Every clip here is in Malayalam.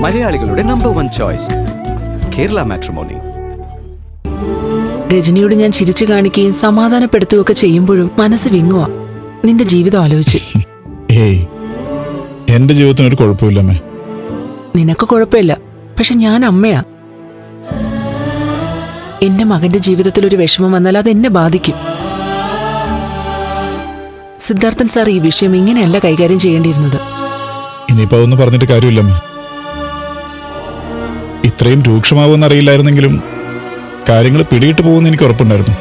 മലയാളികളുടെ number one choice Kerala matrimony രജനിയോട് ഞാൻ ചിരിച്ചു കാണിക്കുകയും സമാധാനപ്പെടുത്തുകയൊക്കെ ചെയ്യുമ്പോഴും മനസ്സ് വിങ്ങുക നിന്റെ ജീവിതം ആലോചിച്ച്. ഏയ് എന്റെ ജീവിതത്തിന് ഒരു കുഴപ്പമില്ലമ്മേ. നിനക്ക് കുഴപ്പമില്ല പക്ഷെ ഞാൻ അമ്മയാ. എന്റെ മകന്റെ ജീവിതത്തിൽ ഒരു വിഷമം വന്നാൽ അത് എന്നെ ബാധിക്കും. സിദ്ധാർത്ഥൻ സാർ ഈ വിഷയം ഇങ്ങനെയല്ല കൈകാര്യം ചെയ്യേണ്ടിയിരുന്നത്. ഇനിയിപ്പോ ഒന്നും പറഞ്ഞിട്ട് കാര്യമില്ലമ്മേ. ഇത്രയും രൂക്ഷമാവുമെന്ന് അറിയില്ലായിരുന്നെങ്കിലും കാര്യങ്ങൾ പിടിയിട്ട് പോകുമെന്ന് എനിക്ക് ഉറപ്പുണ്ടായിരുന്നു.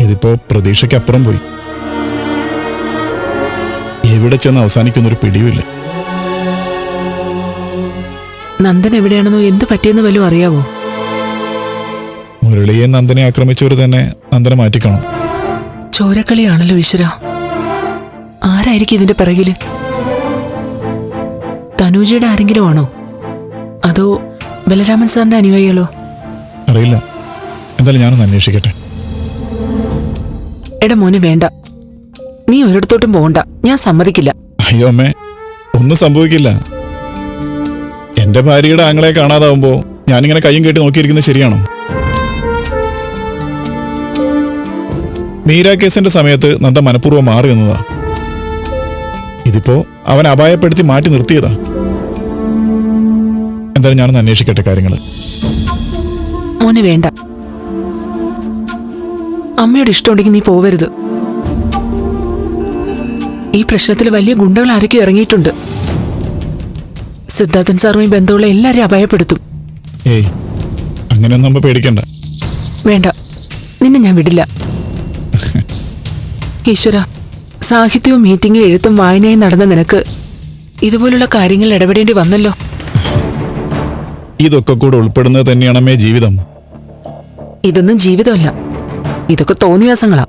ഇതിപ്പോ പ്രതീക്ഷയ്ക്ക് അപ്പുറം പോയി. എവിടെ ചെന്ന് അവസാനിക്കുന്നൊരു പിടിയുമില്ല നന്ദൻ എവിടെയാണെന്നോ എന്ത് പറ്റിയെന്ന് വല്ലതും അറിയാവോ? മുരളിയെ നന്ദനെ ആക്രമിച്ചവർ തന്നെ നന്ദനെ മാറ്റിക്കണം. ചോരക്കളിയാണല്ലോ ഈശ്വര. ആരായിരിക്കും ഇതിന്റെ പിറകിൽ? തനൂജയുടെ ആരെങ്കിലും ആണോ? അതോ ബലരാമൻ സാറിന്റെ അനുയായികളോ? അറിയില്ല. എന്തായാലും ഞാനൊന്ന് അന്വേഷിക്കട്ടെ. എടാ മോനെ വേണ്ട. നീ ഒരിടത്തോട്ടും പോകണ്ട ഞാൻ സമ്മതിക്കില്ല. അയ്യോ അമ്മേ ഒന്നും സംഭവിക്കില്ല. എന്റെ ഭാര്യയുടെ ആങ്ങളെ കാണാതാവുമ്പോ ഞാനിങ്ങനെ കയ്യും കേട്ടി നോക്കിയിരിക്കുന്നത് ശരിയാണോ? മീര കേസിന്റെ സമയത്ത് നന്ദ മനഃപൂർവം മാറി നിന്നതാ. ഇതിപ്പോ അവൻ അപായപ്പെടുത്തി മാറ്റി നിർത്തിയതാ. എന്തായാലും ഞാനൊന്ന് അന്വേഷിക്കട്ടെ കാര്യങ്ങൾ മോനെ വേണ്ട. അമ്മയോട് ഇഷ്ടമുണ്ടെങ്കിൽ നീ പോവരുത്. ഈ പ്രശ്നത്തിൽ വലിയ ഗുണ്ടകൾ ആരൊക്കെ ഇറങ്ങിയിട്ടുണ്ട്. സിദ്ധാർത്ഥൻ സാറുമായി ബന്ധമുള്ള എല്ലാരെയും അപായപ്പെടുത്തും. ഏയ് അങ്ങനെയൊന്നും പേടിക്കണ്ട. വേണ്ട. നിന്നെ ഞാൻ വിടില്ല. ഈശ്വര സാഹിത്യവും മീറ്റിംഗും എഴുത്തും വായനയും നടന്ന നിനക്ക് ഇതുപോലുള്ള കാര്യങ്ങളിൽ ഇടപെടേണ്ടി വന്നല്ലോ. ഇതൊക്കെ കൂടെ ഉൾപ്പെടുന്നത് തന്നെയാണമ്മേ ജീവിതം. ഇതൊന്നും ജീവിതമല്ല. ഇതൊക്കെ തോന്നിവാസങ്ങളാ.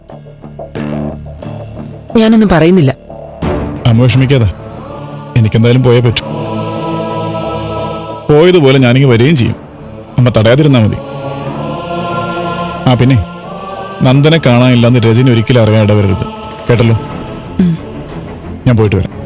ഞാനൊന്നും പറയുന്നില്ല. അമ്മ വിഷമിക്കാതെ. എനിക്കെന്തായാലും പോയേ പറ്റൂ. പോയതുപോലെ ഞാനിങ്ങ് വരികയും ചെയ്യും. അമ്മ തടയാതിരുന്നാ മതി. ആ പിന്നെ. നന്ദനെ കാണാനില്ലെന്ന് രജനി ഒരിക്കലും അറിയാൻ ഇടവരരുത്. കേട്ടല്ലോ? ഞാൻ പോയിട്ട് വരാം.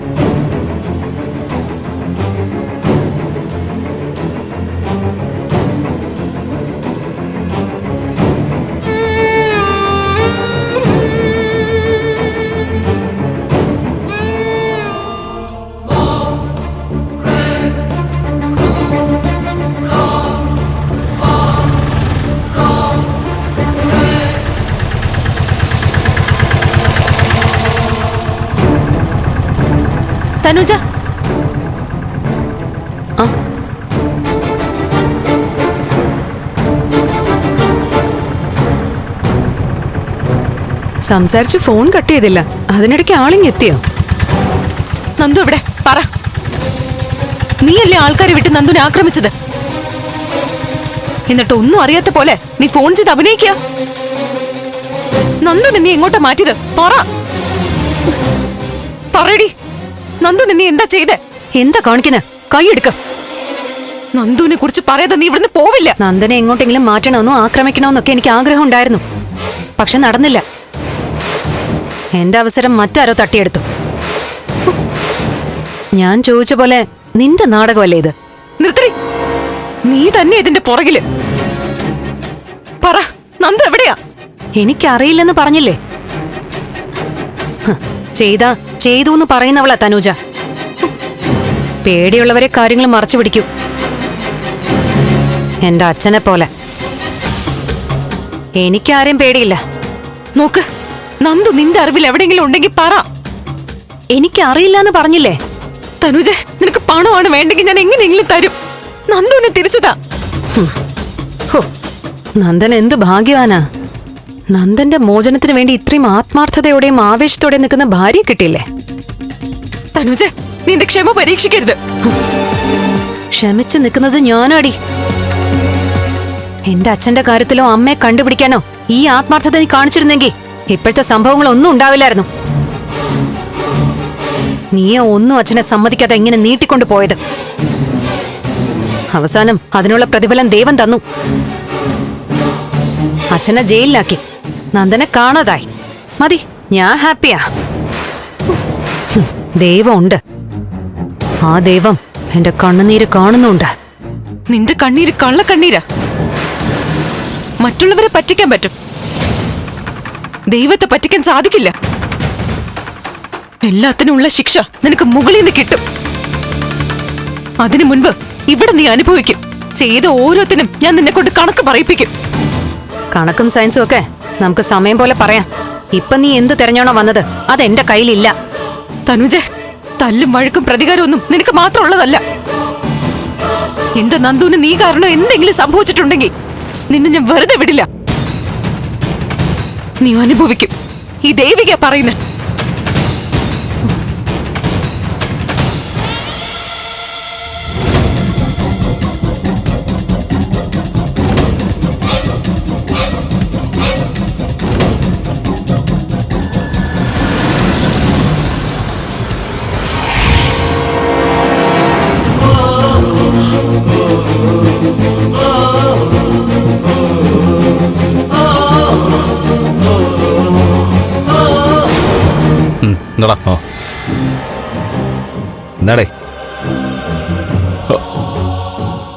തനുജ ആ. സംസാരിച്ച് ഫോൺ കട്ട് ചെയ്തില്ല. അതിനിടയ്ക്ക് ആളിങ് എത്തിയോ? നന്ദു ഇവിടെ പറ. നീയല്ലേ ആൾക്കാരെ വിട്ട് നന്ദുനെ ആക്രമിച്ചത്? എന്നിട്ട് ഒന്നും അറിയാത്ത പോലെ നീ ഫോൺ ചെയ്ത് അഭിനയിക്കുക നന്ദുനെ നീ എങ്ങോട്ടാ മാറ്റിയത്? പറ. പറയടി. നന്ദുനെ നീ എന്താ ചെയ്തേ? എന്താ കാണിക്കുന്ന? കൈയെടുക്ക. നന്ദുവിനെ കുറിച്ച് പറയാതെ നീ ഇവിടുന്ന് പോവില്ല. നന്ദനെ എങ്ങോട്ടെങ്കിലും മാറ്റണമെന്നോ ആക്രമിക്കണമെന്നൊക്കെ എനിക്ക് ആഗ്രഹം ഉണ്ടായിരുന്നു. പക്ഷെ നടന്നില്ല. എന്റെ അവസരം മറ്റാരോ തട്ടിയെടുത്തു. ഞാൻ ചോദിച്ച പോലെ നിന്റെ നാടകമല്ലേ ഇത്? നിർത്തി നീ തന്നെ ഇതിന്റെ പുറകിൽ. പറ നന്ദു എവിടെയാ? എനിക്കറിയില്ലെന്ന് പറഞ്ഞില്ലേ? ചെയ്താ. ചെയ്തു എന്ന് പറയുന്നവളാ തനൂജ. പേടിയുള്ളവരെ കാര്യങ്ങൾ മറച്ചു പിടിക്കൂ. എന്റെ അച്ഛനെ പോലെ. എനിക്കാരെയും പേടിയില്ല. നോക്ക് നന്ദു നിന്റെ അറിവിൽ എവിടെയെങ്കിലും ഉണ്ടെങ്കിൽ പറ. എനിക്കറിയില്ല എന്ന് പറഞ്ഞില്ലേ? തനുജ നിനക്ക് പണമാണ് വേണ്ടെങ്കിൽ ഞാൻ എങ്ങനെയെങ്കിലും തരും. നന്ദുവിനെ തിരിച്ചതാ. നന്ദൻ എന്ത് ഭാഗ്യവാനാ. നന്ദന്റെ മോചനത്തിന് വേണ്ടി ഇത്രയും ആത്മാർത്ഥതയോടെയും ആവേശത്തോടെ നിൽക്കുന്ന ഭാര്യ കിട്ടിയില്ലേ? തനുജെ നിന്റെ ക്ഷമ പരീക്ഷിക്കരുത്. ക്ഷമിച്ചു നിൽക്കുന്നത് ഞാനാടി. എന്റെ അച്ഛന്റെ കാര്യത്തിലോ അമ്മയെ കണ്ടുപിടിക്കാനോ ഈ ആത്മാർത്ഥത നീ കാണിച്ചിരുന്നെങ്കിൽ ഇപ്പോഴത്തെ സംഭവങ്ങളൊന്നും ഉണ്ടാവില്ലായിരുന്നു. നീയോ ഒന്നും അച്ഛനെ സമ്മതിക്കാതെ ഇങ്ങനെ നീട്ടിക്കൊണ്ടു പോയത്. അവസാനം അതിനുള്ള പ്രതിഫലം ദൈവം തന്നു. അച്ഛനെ ജയിലിലാക്കി. നന്ദനെ കാണാതായി. മതി ഞാൻ ഹാപ്പിയാ. ദൈവമുണ്ട്. ആ ദൈവം എന്റെ കണ്ണുനീര് കാണുന്നുണ്ട്. നിന്റെ കണ്ണീര് കള്ള കണ്ണീരാ. മറ്റുള്ളവരെ പറ്റിക്കാൻ പറ്റും. ദൈവത്തെ പറ്റിക്കാൻ സാധിക്കില്ല. എല്ലാത്തിനുമുള്ള ശിക്ഷ നിനക്ക് മുകളിൽ നിന്ന് കിട്ടും. അതിനു മുൻപ് ഇവിടെ നീ അനുഭവിക്കും. ചെയ്ത ഓരോത്തിനും ഞാൻ നിന്നെ കൊണ്ട് കണക്ക് പറയിപ്പിക്കും. കണക്കും സയൻസും ഒക്കെ നമുക്ക് സമയം പോലെ പറയാം. ഇപ്പൊ നീ എന്ത് തെരഞ്ഞാണോ വന്നത്? അത് എന്റെ കയ്യിലില്ല. തനുജെ തല്ലും വഴക്കും പ്രതികാരമൊന്നും നിനക്ക് മാത്രമുള്ളതല്ല. എന്റെ നന്ദുവിന് നീ കാരണം എന്തെങ്കിലും സംഭവിച്ചിട്ടുണ്ടെങ്കിൽ നിന്നെ ഞാൻ വെറുതെ വിടില്ല. നീ അനുഭവിക്കും. ഈ ദേവിക പറയുന്നത് എന്താടാ? എന്താടേ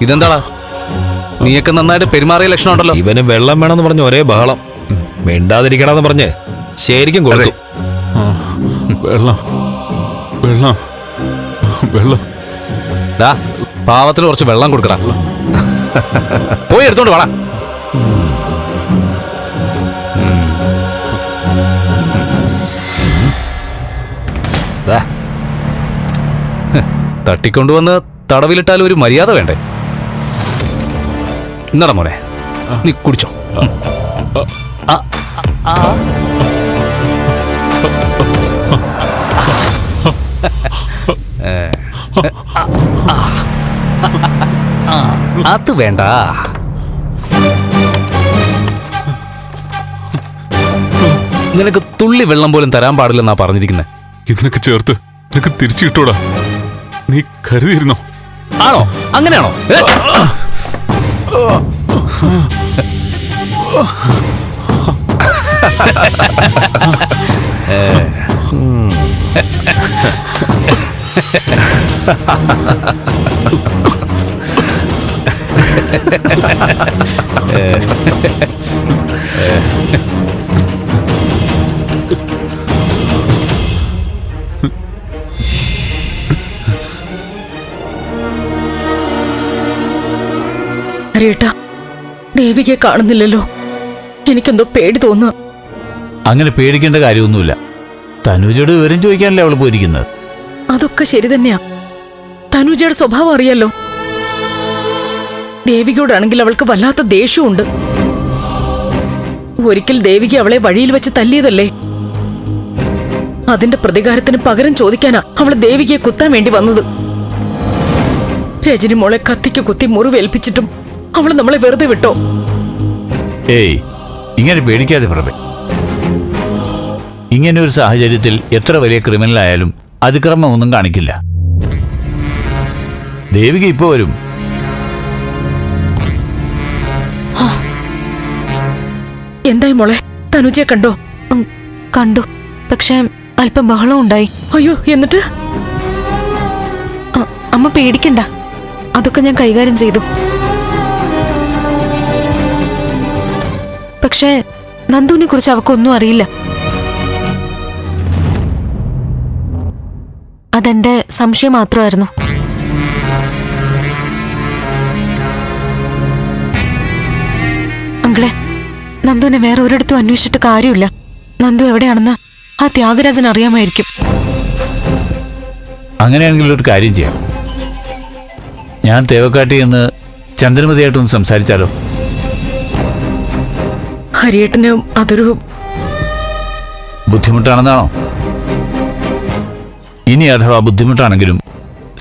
ഇതെന്താടാ? നീയൊക്കെ നന്നായിട്ട് പെരുമാറിയ ലക്ഷണം ഉണ്ടല്ലോ ഇവന് വെള്ളം വേണമെന്ന് പറഞ്ഞ് ഒരേ ബഹളം. മിണ്ടാതിരിക്കണമെന്ന് പറഞ്ഞ് ശരിക്കും കൊടുത്തു. വെള്ളം. വെള്ളം. വെള്ളം. ഡാ പാവത്തിന് കുറച്ച് വെള്ളം കൊടുക്കടാ. പോയി എടുത്തോണ്ട് വാടാ. തട്ടിക്കൊണ്ടുവന്ന് തടവിലിട്ടാൽ ഒരു മര്യാദ വേണ്ടേ? എന്നടാ മോനെ നീ കുടിച്ചോ. അത് വേണ്ട. നിനക്ക് തുള്ളി വെള്ളം പോലും തരാൻ പാടില്ലെന്നാ പറഞ്ഞിരിക്കുന്നത് ഇതിനൊക്കെ ചേർത്ത് നിനക്ക് തിരിച്ചു കിട്ടൂടാ. നീ കരുതിയിരുന്നോ? ആണോ? അങ്ങനെയാണോ? ഏ? ഹരിയേട്ടാ ദേവികയെ കാണുന്നില്ലല്ലോ. എനിക്കെന്തോ പേടി തോന്നുക അങ്ങനെ പേടിക്കേണ്ട കാര്യമൊന്നുമില്ല. തനുജയുടെ വിവരം ചോദിക്കാനല്ലേ അവൾ പോയിരിക്കുന്നത്? അതൊക്കെ ശരി തന്നെയാ. തനുജയുടെ സ്വഭാവം അറിയാലോ. ദേവികയോടാണെങ്കിൽ അവൾക്ക് വല്ലാത്ത ദേഷ്യമുണ്ട്. ഒരിക്കൽ ദേവിക അവളെ വഴിയിൽ വെച്ച് തല്ലിയതല്ലേ? അതിന്റെ പ്രതികാരത്തിന് പകരം ചോദിക്കാനാ അവൾ ദേവികയെ കുത്താൻ വേണ്ടി വന്നത്. രജനി മോളെ കത്തിക്ക് കുത്തി മുറിവേൽപ്പിച്ചിട്ടും അവൾ നമ്മളെ വെറുതെ വിട്ടോ. ഏയ് ഇങ്ങനെ പേടിക്കാതെ പറ ഇങ്ങനെ ഒരു സാഹചര്യത്തിൽ എത്ര വലിയ ക്രിമിനൽ ആയാലും അതിക്രമം ഒന്നും കാണിക്കില്ല. ദേവിക ഇപ്പോ വരും. എന്തായി മോളെ? തനുജയെ കണ്ടോ? കണ്ടു. പക്ഷേ അല്പം ബഹളം ഉണ്ടായി. അയ്യോ എന്നിട്ട്? അമ്മ പേടിക്കണ്ട. അതൊക്കെ ഞാൻ കൈകാര്യം ചെയ്തു. പക്ഷേ നന്ദുവിനെ കുറിച്ച് അവക്കൊന്നും അറിയില്ല. അതെന്റെ സംശയം മാത്രമായിരുന്നു. അങ്കിളെ നന്ദുവിനെ വേറെ ഒരിടത്തും അന്വേഷിച്ചിട്ട് കാര്യമില്ല. നന്ദു എവിടെയാണെന്ന് ആ ത്യാഗരാജൻ അറിയാമായിരിക്കും. അങ്ങനെയാണെങ്കിൽ ഒരു കാര്യം ചെയ്യാം. ഞാൻ തേവക്കാട്ടി എന്ന് ചന്ദ്രമതിയായിട്ടൊന്ന് സംസാരിച്ചാലോ? ഹരിയേട്ടന് അതൊരു ബുദ്ധിമുട്ടാണെന്നാണോ? ഇനി അഥവാ ബുദ്ധിമുട്ടാണെങ്കിലും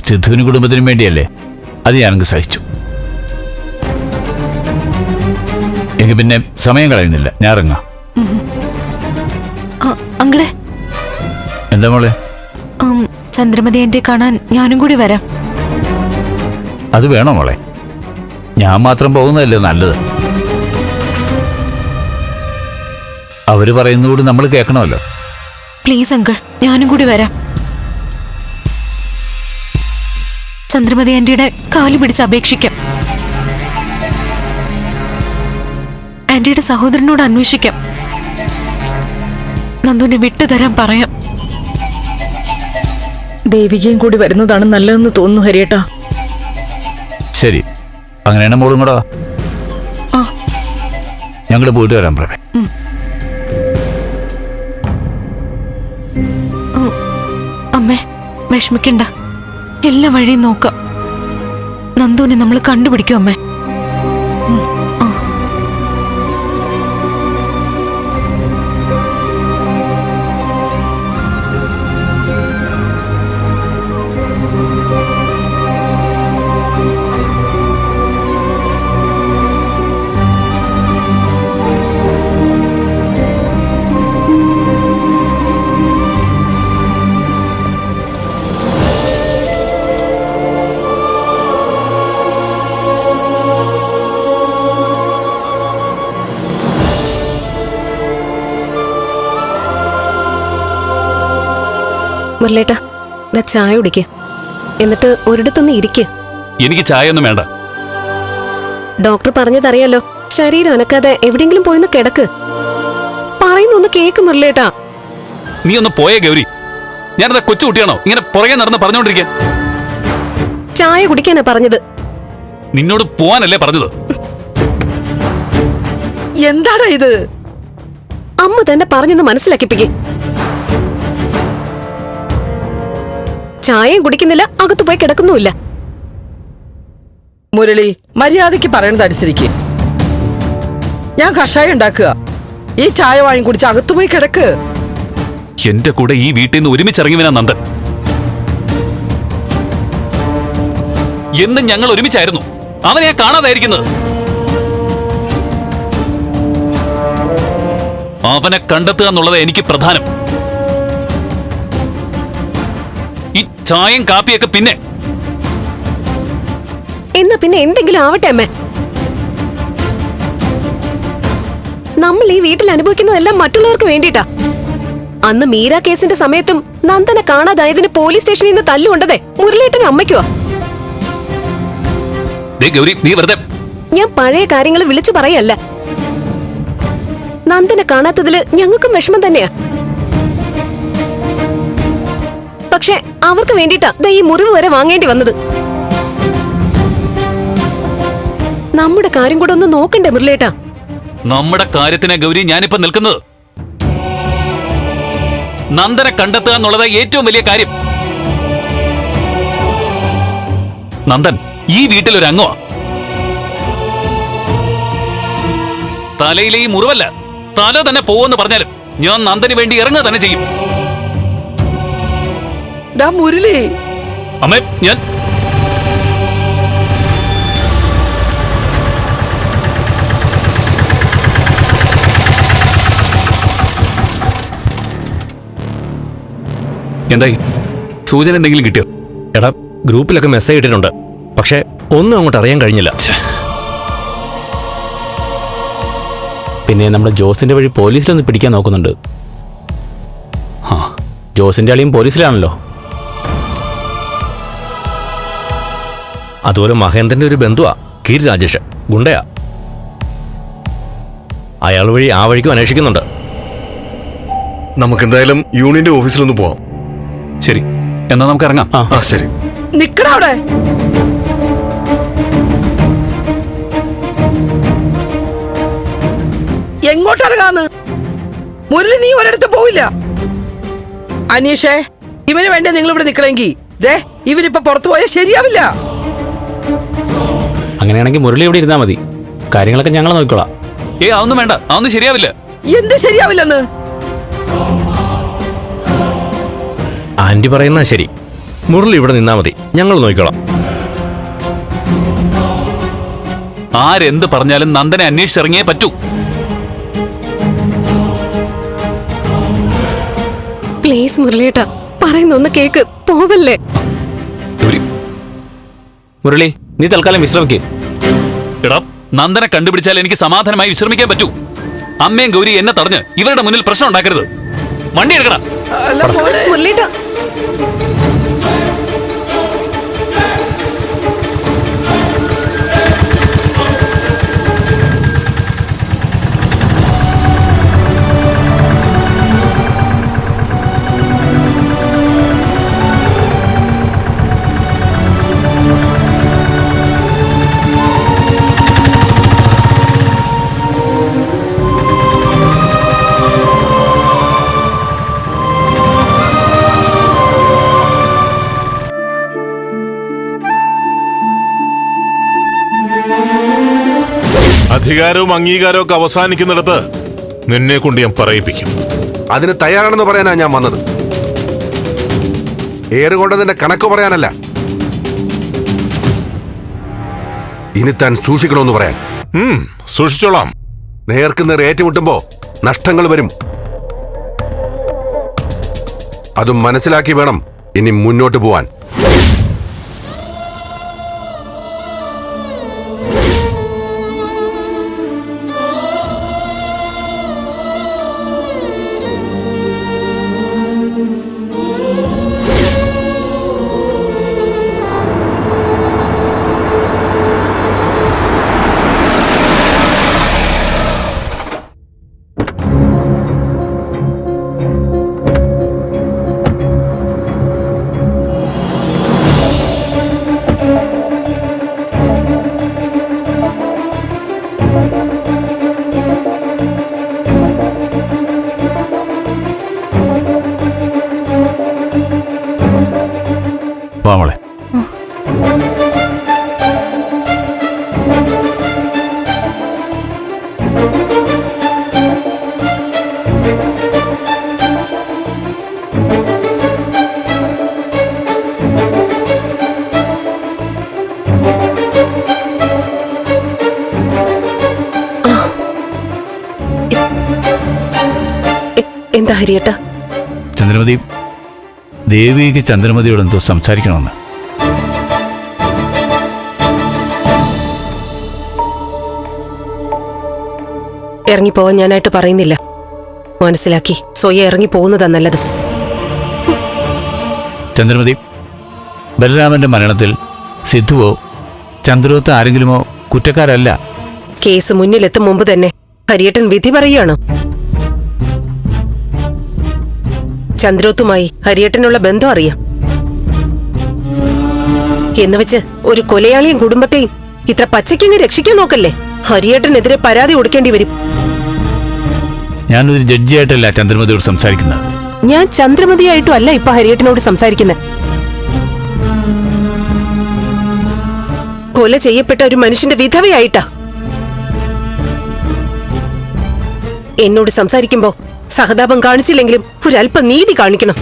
സിദ്ധുവിന് കുടുംബത്തിനും വേണ്ടിയല്ലേ? അത് ഞാനങ്ങ് സഹിച്ചു. എങ്കിൽ പിന്നെ സമയം കളയുന്നില്ല. ഞാൻ ഇറങ്ങാം. അങ്കിളെ. എന്താ മോളെ? ചന്ദ്രമതി എന്റെ കാണാൻ ഞാനും കൂടി വരാം. അത് വേണോ മോളെ? ഞാൻ മാത്രം പോകുന്നതല്ലേ നല്ലത്. അവർ പറയുന്നതുകൂടി നമ്മൾ കേൾക്കണമല്ലോ. പ്ലീസ് അങ്കിൾ ഞാനും കൂടി വരാം. ചന്ദ്രമതി ആന്റിയുടെ കാൽ പിടിച്ച് അപേക്ഷിക്കാം. ആന്റിയുടെ സഹോദരനോട് അന്വേഷിക്കാം. നന്ദുവിനെ വിട്ടുതരാൻ പറയാം. ദേവികയും കൂടി വരുന്നതാണ് നല്ലതെന്ന് തോന്നുന്നു ഹരിയേട്ടാ. ശരി. അങ്ങനെയാണ് മോളും കൂടെ ആ. ഞങ്ങൾ പോയിട്ട് വരാം പ്രഭേ വിഷമിക്കണ്ട. എല്ലാ വഴിയും നോക്കാം. നന്ദുവിനെ നമ്മൾ കണ്ടുപിടിക്കും അമ്മേ. മുരളേട്ടാ ദാ ചായ കുടിക്ക്. എന്നിട്ട് ഒരിടത്തൊന്ന് ഇരിക്ക. എനിക്ക് ചായ ഒന്നും വേണ്ട. ഡോക്ടർ പറഞ്ഞതറിയാലോ ശരീരം അനക്കാതെ എവിടെയെങ്കിലും പോയിന്ന് കിടക്ക്. പറയുന്നൊന്ന് കേക്ക് മുരളേട്ടാ. നീ ഒന്ന് പോയേ ഗൗരി. ഞാൻ นะ കൊച്ചു കുട്ടിയാണോ? ഇങ്ങനെ പുറകെ നടന്ന് പറഞ്ഞുകൊണ്ടിരിക്ക ചായ കുടിക്കാനാ പറഞ്ഞത്. നിന്നോട് പോവാനല്ലേ പറഞ്ഞത്? എന്താണ് ഇത്? അമ്മ തന്നെ പറഞ്ഞെന്ന് മനസ്സിലാക്കിപ്പിക്ക്. ചായയും കുടിക്കുന്നില്ല അകത്ത് പോയി കിടക്കുന്നുമില്ല. മുരളി മര്യാദയ്ക്ക് പറയണത് അനുസരിക്ക്. ഞാൻ കഷായം ഉണ്ടാക്കുക. ഈ ചായ വാങ്ങി കുടിച്ച് അകത്തു പോയി കിടക്ക്. എന്റെ കൂടെ ഈ വീട്ടിൽ നിന്ന് ഒരുമിച്ചിറങ്ങിവനാ നന്ദൻ. എന്നും ഞങ്ങൾ ഒരുമിച്ചായിരുന്നു. അവനെ ഞാൻ കാണാതായിരിക്കുന്നത്. അവനെ കണ്ടെത്തുക എന്നുള്ളത് എനിക്ക് പ്രധാനം. ചായയും കാപ്പിയൊക്കെ പിന്നെ. എന്നാ പിന്നെ എന്തെങ്കിലും ആവട്ടെ അമ്മ. നമ്മൾ ഈ വീട്ടിൽ അനുഭവിക്കുന്നതെല്ലാം മറ്റുള്ളവർക്ക് വേണ്ടിട്ടാ അന്ന് മീര കേസിന്റെ സമയത്തും നന്ദനെ കാണാതായതിന് പോലീസ് സ്റ്റേഷനിൽ നിന്ന് തല്ലുകൊണ്ടതേ മുരളിയേട്ടൻ അമ്മയ്ക്കോ ഞാൻ പഴയ കാര്യങ്ങൾ വിളിച്ചു പറയല്ല. നന്ദനെ കാണാത്തതിൽ ഞങ്ങൾക്കും വിഷമം തന്നെയാ. പക്ഷെ അവർക്ക് വേണ്ടിട്ടാ ഈ മുറിവ് വരെ വാങ്ങേണ്ടി വന്നത്. നമ്മുടെ കാര്യം കൂടെ ഒന്ന് നോക്കണ്ടേ മുരളേട്ടാ നമ്മുടെ കാര്യത്തിനെ ഗൗരി ഞാനിപ്പോ നിൽക്കുന്നത്. നന്ദനെ കണ്ടെത്തുക എന്നുള്ളത് ഏറ്റവും വലിയ കാര്യം. നന്ദൻ ഈ വീട്ടിലൊരു അംഗമാ. തലയിലെ ഈ മുറിവല്ല തല തന്നെ പോവെന്ന് പറഞ്ഞാലും ഞാൻ നന്ദന് വേണ്ടി ഇറങ്ങുക തന്നെ ചെയ്യും. ഡാ മുരളി. അമ്മേ ഞാൻ എന്തായി? സൂചന എന്തെങ്കിലും കിട്ടിയോ? എടാ ഗ്രൂപ്പിലൊക്കെ മെസ്സേജ് ഇട്ടിട്ടുണ്ട്. പക്ഷെ ഒന്നും അങ്ങോട്ട് അറിയാൻ കഴിഞ്ഞില്ല. പിന്നെ നമ്മുടെ ജോസിന്റെ വഴി പോലീസിലൊന്ന് പിടിക്കാൻ നോക്കുന്നുണ്ട്. ആ ജോസിന്റെ അളിയും പോലീസിലാണല്ലോ. അതുപോലെ മഹേന്ദ്രന്റെ ഒരു ബന്ധുവാ കീർ രാജേഷ്. ഗുണ്ടയാ. അയാൾ വഴി ആ വഴിക്കും അന്വേഷിക്കുന്നുണ്ട്. നമുക്കെന്തായാലും യൂണിയന്റെ ഓഫീസിലൊന്ന് പോവാം. ശരി. എന്നാ നമുക്ക് ഇറങ്ങാം. ആ ശരി. നിക്കട അവിടെ. എങ്ങോട്ടിറങ്ങാന്ന്? മുരളി നീ ഒരിടത്ത് പോവില്ല. അനീഷേ ഇവന് വേണ്ടി നിങ്ങൾ ഇവിടെ നിക്കണമെങ്കിൽ ദേ ഇവനിപ്പൊ പുറത്തു പോയാൽ ശരിയാവില്ല. അങ്ങനെയാണെങ്കിൽ മുരളി ഇവിടെ ഇരുന്നാ മതി. കാര്യങ്ങളൊക്കെ ഞങ്ങൾ നോക്കിക്കോളാം. ഏ അതൊന്നും വേണ്ട. അതൊന്നും ശരിയാവില്ല. എന്ത് ശരിയാവില്ലെന്ന്? ആന്റി പറയുന്ന ശരി. മുരളി ഇവിടെ നിന്നാ മതി. ഞങ്ങൾ നോക്കിക്കോളാം. ആരെന്ത് പറഞ്ഞാലും നന്ദനെ അന്വേഷിച്ചിറങ്ങിയേ പറ്റൂ. പ്ലീസ് മുരളിയേട്ടാ പറയുന്ന ഒന്ന് കേക്ക് പോവല്ലേ? മുരളി നീ തൽക്കാലം വിശ്രമിക്ക്. എടാ നന്ദനെ കണ്ടുപിടിച്ചാൽ എനിക്ക് സമാധാനമായി വിശ്രമിക്കാൻ പറ്റൂ. അമ്മയും ഗൗരി എന്നെ തടഞ്ഞ് ഇവരുടെ മുന്നിൽ പ്രശ്നം ഉണ്ടാക്കരുത്. വണ്ടി എടുക്കടാ. മുരളേട്ടാ. അധികാരവും അംഗീകാരവും ഒക്കെ അവസാനിക്കുന്നിടത്ത് നിന്നെ കൊണ്ട് ഞാൻ പറയിപ്പിക്കും. അതിന് തയ്യാറാണെന്ന് പറയാനാ ഞാൻ വന്നത്. ഏറുകൊണ്ടതിന്റെ കണക്ക് പറയാനല്ല. ഇനി താൻ സൂക്ഷിക്കണമെന്ന് പറയാൻ. ഉം, സൂക്ഷിച്ചോളാം. നേർക്ക് നേർ ഏറ്റുമുട്ടുമ്പോ നഷ്ടങ്ങൾ വരും. അതും മനസ്സിലാക്കി വേണം ഇനി മുന്നോട്ട് പോവാൻ. ഹരിയേട്ട. ചന്ദ്രമതി ദേവിക്ക് ചന്ദ്രമതിയോട് എന്തോ സംസാരിക്കണമെന്ന്. ഇറങ്ങിപ്പോവാൻ ഞാനായിട്ട് പറയുന്നില്ല. മനസ്സിലാക്കി. സ്വയം ഇറങ്ങി പോകുന്നതാ നല്ലത്. ചന്ദ്രമതി ബലരാമന്റെ മരണത്തിൽ സിദ്ധുവോ ചന്ദ്രോത്ത് ആരെങ്കിലുമോ കുറ്റക്കാരല്ല. കേസ് മുന്നിലെത്തും മുമ്പ് തന്നെ ഹരിയേട്ടൻ വിധി പറയുകയാണോ? ചന്ദ്രോത്തുമായി ഹരിയേട്ടനുള്ള ബന്ധം അറിയാം. എന്നുവെച്ച് ഒരു കൊലയാളിയും കുടുംബത്തെയും ഇത്ര പച്ചയ്ക്കങ്ങ് രക്ഷിക്കാൻ നോക്കല്ലേ? ഹരിയേട്ടനെതിരെ പരാതി കൊടുക്കേണ്ടി വരും. ഞാനൊരു ജഡ്ജിയായിട്ടല്ല ചന്ദ്രമതിയോട് സംസാരിക്കുന്നത്. ഞാൻ ചന്ദ്രമതിയായിട്ടും അല്ല ഇപ്പൊ ഹരിയേട്ടനോട് സംസാരിക്കുന്നത് കൊല ചെയ്യപ്പെട്ട ഒരു മനുഷ്യന്റെ വിധവയായിട്ടാ. എന്നോട് സംസാരിക്കുമ്പോ സഹതാപം കാണിച്ചില്ലെങ്കിലും ഒരല്പം നീതി കാണിക്കണം.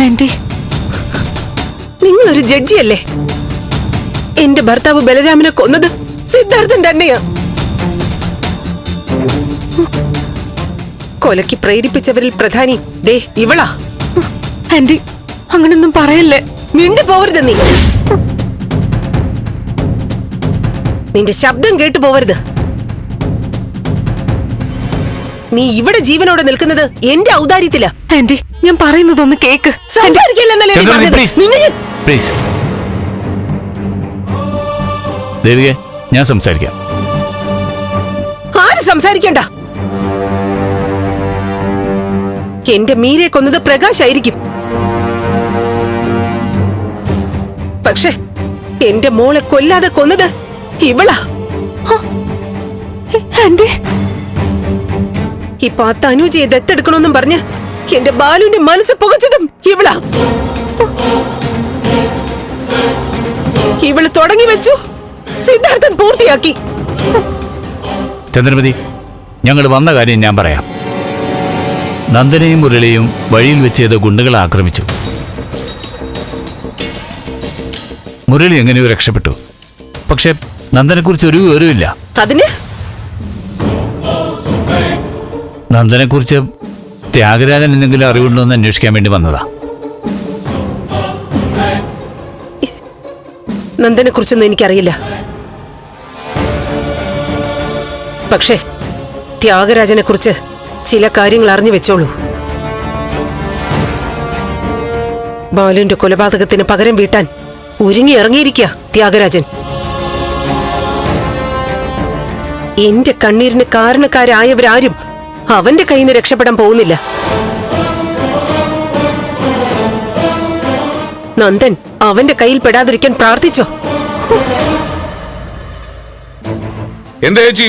ആന്റി. നിങ്ങളൊരു ജഡ്ജിയല്ലേ? എന്റെ ഭർത്താവ് ബലരാമനെ കൊന്നത് സിദ്ധാർത്ഥൻ തന്നെയാ കൊലയ്ക്ക് പ്രേരിപ്പിച്ചവരിൽ പ്രധാനി ദേ ഇവളാ. ആന്റി. അങ്ങനൊന്നും പറയല്ലേ? മിണ്ടി പോവരുത് നീ. നിന്റെ ശബ്ദം കേട്ടു പോവരുത് നീ ഇവിടെ ജീവനോടെ നിൽക്കുന്നത് എന്റെ ഔദാര്യത്തില. ആന്റി ഞാൻ പറയുന്നതൊന്ന് കേക്ക്. ദേവികെ ഞാൻ സംസാരിക്കാം. ആരും സംസാരിക്കണ്ട? എന്റെ മീരെ കൊന്നത് പ്രകാശായിരിക്കും. പക്ഷെ എന്റെ മോളെ കൊല്ലാതെ കൊന്നത് ഇവളാ. ഇപ്പൊ ആ തനുജയെ ദത്തെടുക്കണമെന്നും പറഞ്ഞ് എന്റെ ബാലുവിന്റെ മനസ്സ് പുകച്ചതും ഇവളാ. ഇവൾ തുടങ്ങി വെച്ചു. സിദ്ധാർത്ഥൻ പൂർത്തിയാക്കി. ചന്ദ്രമതി ഞങ്ങൾ വന്ന കാര്യം ഞാൻ പറയാം. നന്ദനയും മുരളിയും വഴിയിൽ വെച്ച് ചെയ്ത ഗുണ്ടുകളെ ആക്രമിച്ചു. മുരളി എങ്ങനെയോ രക്ഷപ്പെട്ടു. പക്ഷെ നന്ദനെക്കുറിച്ച് ഒരു വിവരമില്ല അതിന്? നന്ദനെക്കുറിച്ച് ത്യാഗരാജൻ എന്തെങ്കിലും അറിവുണ്ടോ എന്ന് അന്വേഷിക്കാൻ വേണ്ടി വന്നതാ. നന്ദനെ കുറിച്ചൊന്നും എനിക്കറിയില്ല. പക്ഷേ ത്യാഗരാജനെ കുറിച്ച് ചില കാര്യങ്ങൾ അറിഞ്ഞു വെച്ചോളൂ. ബാലുവിന്റെ കൊലപാതകത്തിന് പകരം വീട്ടാൻ ഒരുങ്ങി ഇറങ്ങിയിരിക്കുക ത്യാഗരാജൻ. എന്റെ കണ്ണീരിന് കാരണക്കാരായവരാരും അവന്റെ കയ്യിൽ നിന്ന് രക്ഷപ്പെടാൻ പോകുന്നില്ല. നന്ദൻ അവന്റെ കയ്യിൽ പെടാതിരിക്കാൻ പ്രാർത്ഥിച്ചോ? എന്താ ചേച്ചി?